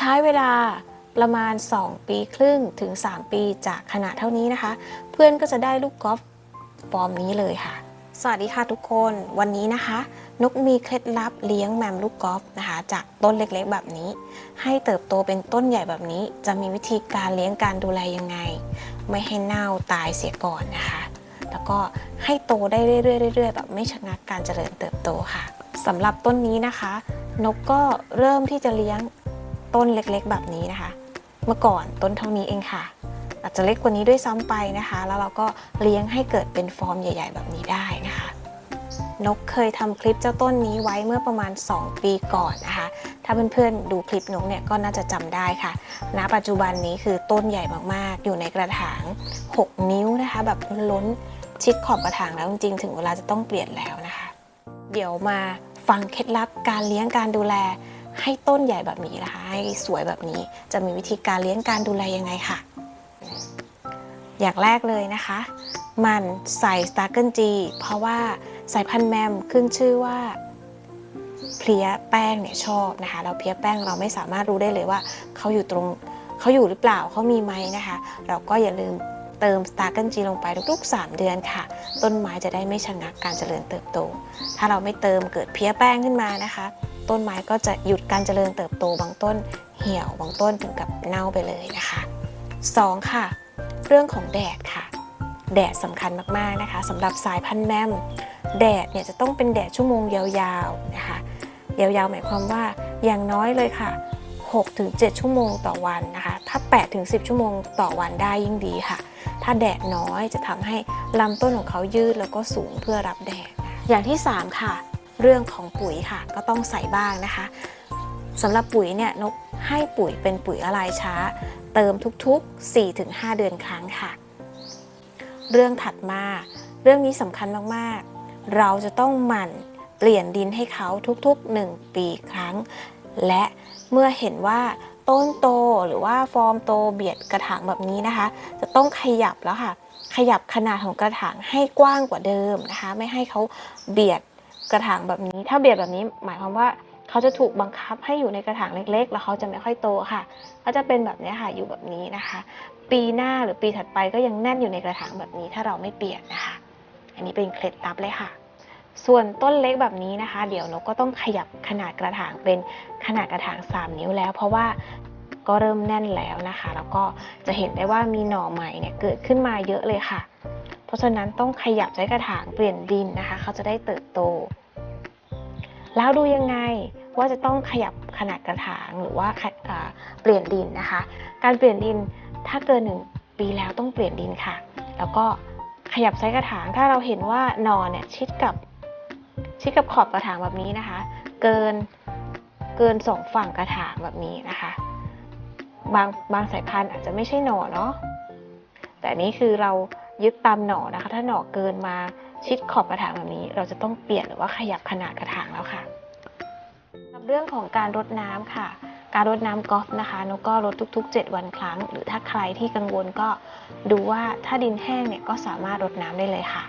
ช้เวลาประมาณ 2 ปีครึ่งถึง 3 ปีจากขนาดเท่านี้นะคะ เพื่อนก็จะได้ลูกกอล์ฟฟอร์มนี้เลยค่ะ สวัสดีค่ะทุกคนวันนี้นะคะ นกมีเคล็ดลับเลี้ยงแมมลูกกอล์ฟนะคะ จากต้นเล็กๆแบบนี้ ให้เติบโตเป็นต้นใหญ่แบบนี้ จะมีวิธีการเลี้ยงการดูแลยังไง ไม่ให้เน่าตายเสียก่อนนะคะ แล้วก็ให้โตได้เรื่อยๆเรื่อยๆแบบไม่ชะงักการเจริญเติบโตค่ะสำหรับต้นนี้นะคะ นกก็เริ่มที่จะเลี้ยง ต้นเล็กๆ แบบนี้นะคะ เมื่อก่อนต้นเท่านี้เองค่ะ อาจจะเล็กกว่านี้ด้วยซ้ำไปนะคะ แล้วเราก็เลี้ยงให้เกิดเป็นฟอร์มใหญ่ ๆ แบบนี้ได้นะคะ นกเคยทำคลิปเจ้าต้นนี้ไว้เมื่อประมาณ 2 ปีก่อนนะคะ ถ้าเพื่อนๆดูคลิปนกเนี่ยก็น่าจะจำได้ค่ะ ณ ปัจจุบันนี้คือต้นใหญ่มากๆ อยู่ในกระถาง 6 นิ้วนะคะ แบบล้นชิดขอบกระถางแล้วจริงๆ ถึงเวลาจะต้องเปลี่ยนแล้วนะคะ เดี๋ยวมาฟังเคล็ดลับการเลี้ยงการดูแล ให้ต้นใหญ่แบบนี้นะคะให้สวยแบบนี้จะมีวิธีการเลี้ยงการดูแลยังไงค่ะ อย่างแรกเลยนะคะ มันใส่สตาร์เกิลจีเพราะว่าสายพันธุ์แมมขึ้นชื่อว่าเพลียแป้งเนี่ยชอบนะคะเราเพลียแป้งเราไม่สามารถรู้ได้เลยว่าเขาอยู่ตรงเขาอยู่หรือเปล่าเขามีไหมนะคะ เราก็อย่าลืมเติมสตาร์เกิลจีลงไปทุกๆ 3 เดือนค่ะ ต้นไม้จะได้ไม่ชะงักการเจริญเติบโต ถ้าเราไม่เติมเกิดเพี้ยแป้งขึ้นมานะคะ ต้นไม้ก็จะหยุดการเจริญเติบโตบางต้นเหี่ยวบางต้นถึงกับเน่าไปเลยนะคะ 2 ค่ะ เรื่องของแดดค่ะ แดดสำคัญมากๆนะคะสำหรับสายพันธุ์แมมแดดเนี่ยจะต้องเป็นแดดชั่วโมงยาวๆนะคะ ยาวๆ หมายความว่าอย่างน้อยเลยค่ะ 6-7 ชั่วโมงต่อวันนะคะ ถ้า 8-10 ชั่วโมงต่อวันได้ยิ่งดีค่ะ ถ้าแดดน้อยจะทำให้ลำต้นของเขายืดแล้วก็สูงเพื่อรับแดด อย่างที่ 3 ค่ะ เรื่องของปุ๋ยค่ะก็ต้องใส่บ้างนะคะสำหรับปุ๋ยเนี่ยนกให้ปุ๋ยเป็นปุ๋ยละลายช้า เติมทุกๆ 4-5 เดือนครั้งค่ะ เรื่องถัดมาเรื่องนี้สำคัญมากๆ เราจะต้องหมั่นเปลี่ยนดินให้เขาทุกๆ 1 ปีครั้ง และเมื่อเห็นว่าต้นโตหรือว่าฟอร์มโตเบียดกระถางแบบนี้นะคะ จะต้องขยับแล้วค่ะ ขยับขนาดของกระถางให้กว้างกว่าเดิมนะคะ ไม่ให้เขาเบียด กระถางแบบนี้ ถ้าเบียดแบบนี้หมายความว่าเขาจะถูกบังคับให้อยู่ในกระถางเล็ก ๆ แล้วเขาจะไม่ค่อยโตค่ะก็จะเป็นแบบนี้ค่ะอยู่แบบนี้นะคะ ปีหน้าหรือปีถัดไปก็ยังแน่นอยู่ในกระถางแบบนี้ ถ้าเราไม่เปลี่ยนนะคะ อันนี้เป็นเคล็ดลับเลยค่ะ ส่วนต้นเล็กแบบนี้นะคะ เดี๋ยวนกก็ต้องขยับขนาดกระถางเป็นขนาดกระถาง 3 นิ้วแล้ว เพราะว่าก็เริ่มแน่นแล้วนะคะ แล้วก็จะเห็นได้ว่ามีหน่อใหม่เนี่ยเกิดขึ้นมาเยอะเลยค่ะ เพราะฉะนั้นต้องขยับใช้กระถางเปลี่ยนดินนะคะ เขาจะได้เติบโต แล้วดูยังไงว่าจะต้องขยับขนาดกระถางหรือว่าเปลี่ยนดินนะคะ การเปลี่ยนดินถ้าเกินหนึ่งปีแล้วต้องเปลี่ยนดินค่ะ แล้วก็ขยับไซส์กระถางถ้าเราเห็นว่าหนอเนี่ยชิดกับชิดกับขอบกระถางแบบนี้นะคะ เกินเกินสองฝั่งกระถางแบบนี้นะคะ บางบางสายพันธุ์อาจจะไม่ใช่หน่อเนาะแต่นนี้คือเรายึดตามหน่อนะคะ ถ้าหน่อเกินมา ชิดขอบกระถางแบบนี้ เราจะต้องเปลี่ยนหรือว่าขยับขนาดกระถางแล้วค่ะสำหรับเรื่องของการรดน้ำค่ะ การรดน้ำกอล์ฟนะคะนกก็รดทุก ๆ 7 วันครั้ง หรือถ้าใครที่กังวลก็ดูว่าถ้าดินแห้งเนี่ยก็สามารถรดน้ำได้เลยค่ะ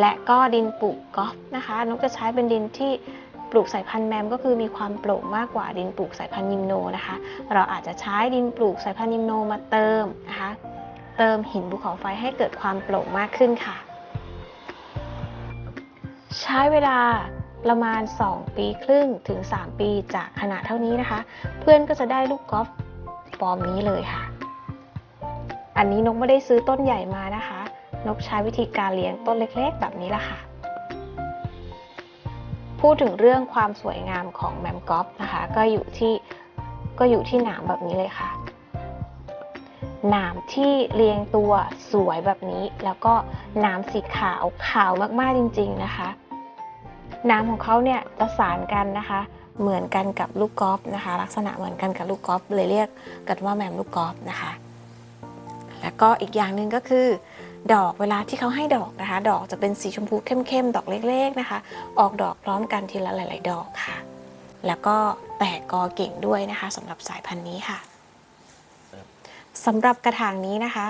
และก็ดินปลูกกอล์ฟนะคะ นกจะใช้เป็นดินที่ปลูกสายพันธุ์แมมก็คือมีความโปร่งมากกว่าดินปลูกสายพันธุ์ยิมโนนะคะ เราอาจจะใช้ดินปลูกสายพันธุ์ยิมโนมาเติมนะคะ เติมหินภูเขาไฟให้เกิดความโปร่งมากขึ้นค่ะ ใช้เวลาประมาณ 2 ปีครึ่งถึง 3 ปีจากขนาดเท่านี้นะคะ เพื่อนก็จะได้ลูกกอล์ฟฟอร์มนี้เลยค่ะ อันนี้นกไม่ได้ซื้อต้นใหญ่มานะคะ นกใช้วิธีการเลี้ยงต้นเล็กๆ แบบนี้ละค่ะ พูดถึงเรื่องความสวยงามของแมมกอล์ฟนะคะ ก็อยู่ที่ก็อยู่ที่หนามแบบนี้เลยค่ะ หนามที่เรียงตัวสวยแบบนี้ แล้วก็หนามสีขาวขาวมากๆจริง ๆนะคะหนามของเขาเนี่ยประสานกันนะคะ เหมือนกันกับลูกกอล์ฟนะคะ ลักษณะเหมือนกันกับลูกกอล์ฟเลยเรียกกันว่าแมมลูกกอล์ฟนะคะ แล้วก็อีกอย่างหนึ่งก็คือ ดอกเวลาที่เขาให้ดอกนะคะ ดอกจะเป็นสีชมพูเข้มๆดอกเล็กๆนะคะ ออกดอกพร้อมกันทีละหลาย ๆ ดอกค่ะ แล้วก็แตกกอเก่งด้วยนะคะสำหรับสายพันธุ์นี้ค่ะ สำหรับกระถางนี้นะคะ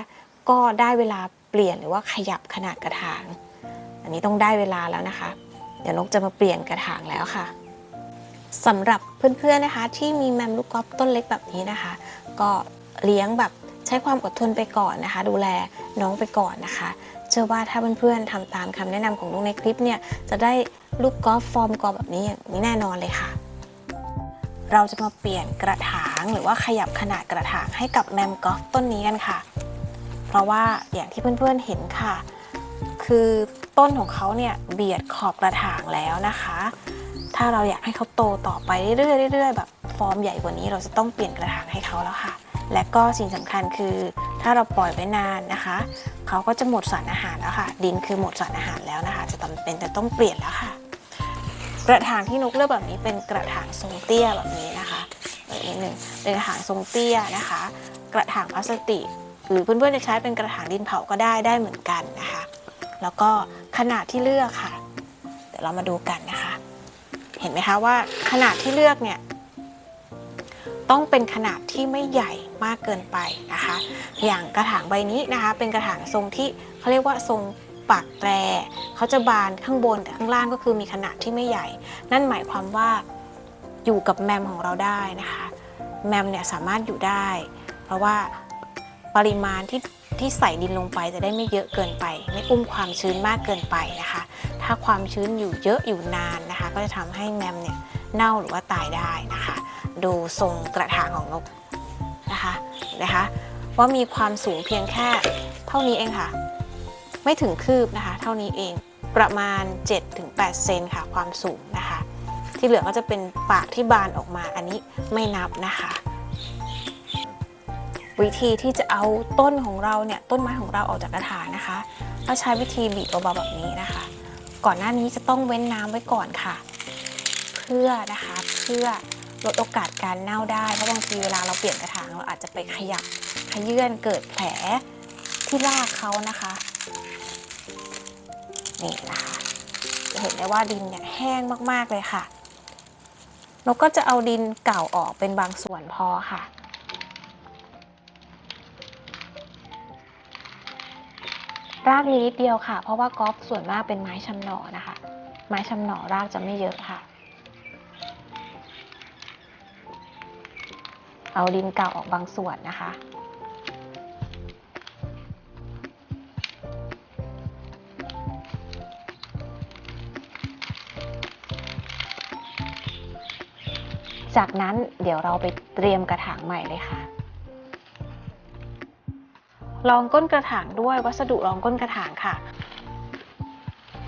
ก็ได้เวลาเปลี่ยนหรือว่าขยับขนาดกระถาง อันนี้ต้องได้เวลาแล้วนะคะ เดี๋ยวนกจะมาเปลี่ยนกระถางแล้วค่ะสำหรับเพื่อนๆนะคะ ที่มีแมมลูกกอล์ฟต้นเล็กแบบนี้นะคะ ก็เลี้ยงแบบใช้ความอดทนไปก่อนนะคะ ดูแลน้องไปก่อนนะคะ เชื่อว่าถ้าเพื่อนๆทำตามคำแนะนำของลูกในคลิปเนี่ยจะได้ลูกกอล์ฟฟอร์มกอล์ฟแบบนี้อย่างนี้แน่นอนเลยค่ะ เราจะมาเปลี่ยนกระถาง หรือว่าขยับขนาดกระถางให้กับแมมกอล์ฟต้นนี้กันค่ะ เพราะว่าอย่างที่เพื่อนๆเห็นค่ะ คือต้นของเขาเนี่ยเบียดขอบกระถางแล้วนะคะ ถ้าเราอยากให้เขาโตต่อไปเรื่อยๆเรื่อยๆแบบฟอร์มใหญ่กว่านี้เราจะต้องเปลี่ยนกระถางให้เขาแล้วค่ะ และก็สิ่งสำคัญคือถ้าเราปล่อยไว้นานนะคะ เขาก็จะหมดสารอาหารแล้วค่ะ ดินคือหมดสารอาหารแล้วนะคะ จะจำเป็นแต่ต้องเปลี่ยนแล้วค่ะ กระถางที่นุกเลือกแบบนี้เป็นกระถางทรงเตี้ยแบบนี้ หนึ่งเป็นกระถางทรงเตี้ยนะคะ กระถางพลาสติก หรือเพื่อนๆจะใช้เป็นกระถางดินเผาก็ได้ได้เหมือนกันนะคะ แล้วก็ขนาดที่เลือกค่ะ เดี๋ยวเรามาดูกันนะคะ เห็นไหมคะว่าขนาดที่เลือกเนี่ยต้องเป็นขนาดที่ไม่ใหญ่มากเกินไปนะคะ อย่างกระถางใบนี้นะคะ เป็นกระถางทรงที่เขาเรียกว่าทรงปากแตรเขาจะบานข้างบนแต่ข้างล่างก็คือมีขนาดที่ไม่ใหญ่ นั่นหมายความว่าอยู่กับแมมของเราได้นะคะ แมมเนี่ยสามารถอยู่ได้ เพราะว่าปริมาณที่ที่ใส่ดินลงไปจะได้ไม่เยอะเกินไป ไม่อุ้มความชื้นมากเกินไปนะคะ ถ้าความชื้นอยู่เยอะอยู่นานนะคะ ก็จะทำให้แมมเนี่ยเน่าหรือว่าตายได้นะคะ ดูทรงกระถางของนกนะคะนนะคะ ว่ามีความสูงเพียงแค่เท่านี้เองค่ะ ไม่ถึงคืบนะคะ เท่านี้เองประมาณ 7-8 เซนค่ะ ความสูงนะคะ ที่เหลือก็จะเป็นปากที่บานออกมา อันนี้ไม่นับนะคะ วิธีที่จะเอาต้นของเราเนี่ยต้นไม้ของเราออกจากกระถางนะคะก็ใช้วิธีบีบเบาๆแบบนี้นะคะ ก่อนหน้านี้จะต้องเว้นน้ำไว้ก่อนค่ะ เพื่อนะคะเพื่อลดโอกาสการเน่าได้เพราะบางทีเวลาเราเปลี่ยนกระถางเราอาจจะไปขยับขยื่นเกิดแผลที่รากเขานะคะนี่นะคะเห็นได้ว่าดินเนี่ยแห้งมากๆเลยค่ะ นกก็จะเอาดินเก่าออกเป็นบางส่วนพอค่ะ รากมีนิดเดียวค่ะ เพราะว่ากอล์ฟส่วนมากเป็นไม้ชำหนอนะคะ ไม้ชำหนอรากจะไม่เยอะค่ะ เอาดินเก่าออกบางส่วนนะคะ จากนั้นเดี๋ยวเราไปเตรียมกระถางใหม่เลยค่ะ รองก้นกระถางด้วยวัสดุรองก้นกระถางค่ะ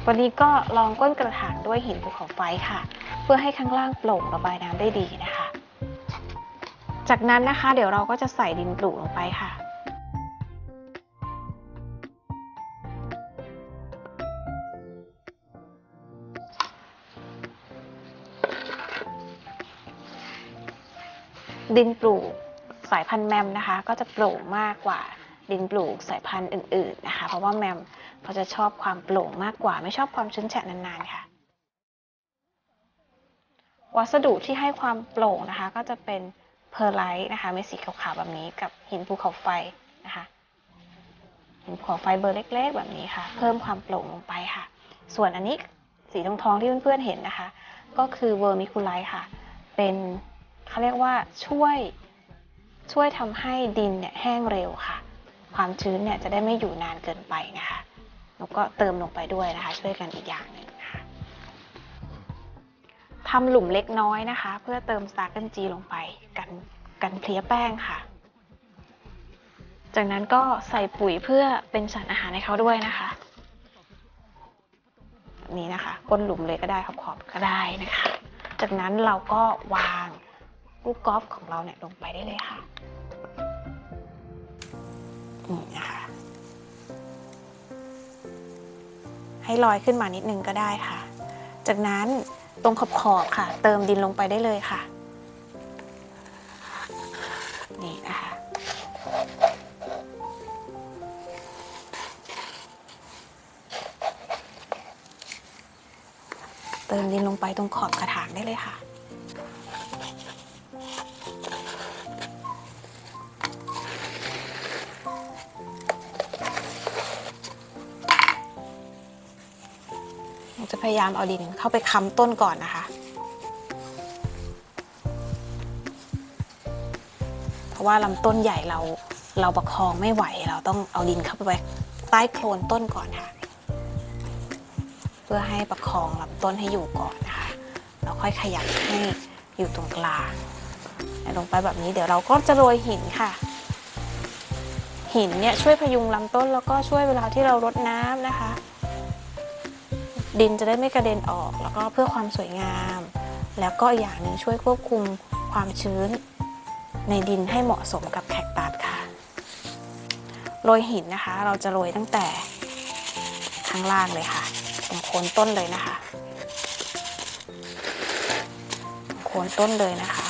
วันนี้ก็รองก้นกระถางด้วยหินภูเขาไฟค่ะ เพื่อให้ข้างล่างโปร่งระบายน้ำได้ดีนะคะ จากนั้นนะคะ เดี๋ยวเราก็จะใส่ดินปลูกลงไปค่ะ ดินปลูกสายพันธุ์แมมนะคะ ก็จะโปร่งมากกว่าดินปลูกสายพันธุ์อื่นๆนะคะ เพราะว่าแมมเขาจะชอบความโปร่งมากกว่า ไม่ชอบความชื้นแฉะนานๆค่ะ วัสดุที่ให้ความโปร่งนะคะ ก็จะเป็นเพอร์ไลท์นะคะเม็ดสีขาวๆแบบนี้กับหินภูเขาไฟนะคะหินภูเขาไฟเบอร์เล็ก ๆ แบบนี้ค่ะ เพิ่มความโปร่งลงไปค่ะ ส่วนอันนี้สีทองๆที่เพื่อนๆเห็นนะคะ ก็คือเวอร์มิคูไลท์ค่ะ เป็น เขาเรียกว่าช่วยช่วยทำให้ดินเนี่ยแห้งเร็วค่ะ ความชื้นเนี่ยจะได้ไม่อยู่นานเกินไปนะคะแล้วก็เติมลงไปด้วยนะคะ ช่วยกันอีกอย่างหนึ่งนะคะทำหลุมเล็กน้อยนะคะ เพื่อเติมสตาร์กันจีลงไปกันกันเพลียแป้งค่ะ จากนั้นก็ใส่ปุ๋ยเพื่อเป็นสารอาหารให้เขาด้วยนะคะนี้นะคะก้นหลุมเลยก็ได้ขอบๆก็ได้นะคะ จากนั้นเราก็วาง ลูกกอล์ฟของเราเนี่ยลงไปได้เลยค่ะนี่นะคะให้ลอยขึ้นมานิดนึงก็ได้ค่ะ จากนั้นตรงขอบขอบค่ะ เติมดินลงไปได้เลยค่ะ นี่นะคะเติมดินลงไปตรงขอบกระถางได้เลยค่ะ พยายามเอาดินเข้าไปค้ำต้นก่อนนะคะ เพราะว่าลำต้นใหญ่เราเราประคองไม่ไหวเราต้องเอาดินเข้าไปใต้โคลนต้นก่อนค่ะ เพื่อให้ประคองลำต้นให้อยู่ก่อนนะคะแล้วค่อยขยับให้อยู่ตรงกลางลงไปแบบนี้เดี๋ยวเราก็จะโรยหินค่ะ หินเนี่ยช่วยพยุงลำต้นแล้วก็ช่วยเวลาที่เรารดน้ำนะคะ ดินจะได้ไม่กระเด็นออก แล้วก็เพื่อความสวยงาม แล้วก็อย่างหนึ่งช่วยควบคุมความชื้น ในดินให้เหมาะสมกับแคคตัสค่ะ โรยหินนะคะ เราจะโรยตั้งแต่ข้างล่างเลยค่ะตรงโคนต้นเลยนะคะโคนต้นเลยนะคะ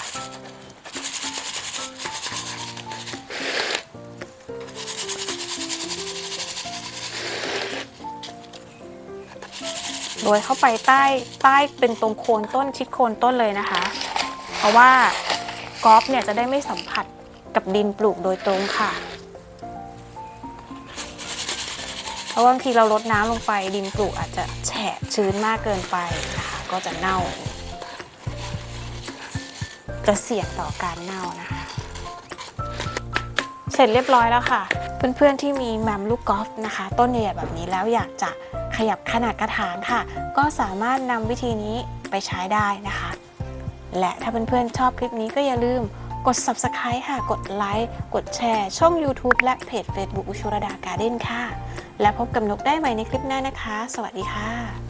โรยเข้าไปใต้ใต้เป็นตรงโคนต้นชิดโคนต้นเลยนะคะ เพราะว่ากอล์ฟเนี่ยจะได้ไม่สัมผัสกับดินปลูกโดยตรงค่ะ เพราะบางทีเราลดน้ำลงไปดินปลูกอาจจะแฉะชื้นมากเกินไปนะคะ ก็จะเน่า จะเสี่ยงต่อการเน่านะคะ เสร็จเรียบร้อยแล้วค่ะ เพื่อนๆที่มีแมมลูกกอล์ฟนะคะ ต้นใหญ่แบบนี้แล้วอยากจะ ขยับขนาดกระถางค่ะ ก็สามารถนำวิธีนี้ไปใช้ได้นะคะ และถ้าเพื่อนๆชอบคลิปนี้ก็อย่าลืมกด subscribe ค่ะ กดไลค์ กดแชร์ ช่อง YouTube และเพจ Facebook อุชุรดาการ์เด้นค่ะ และพบกับนกได้ใหม่ในคลิปหน้านะคะ สวัสดีค่ะ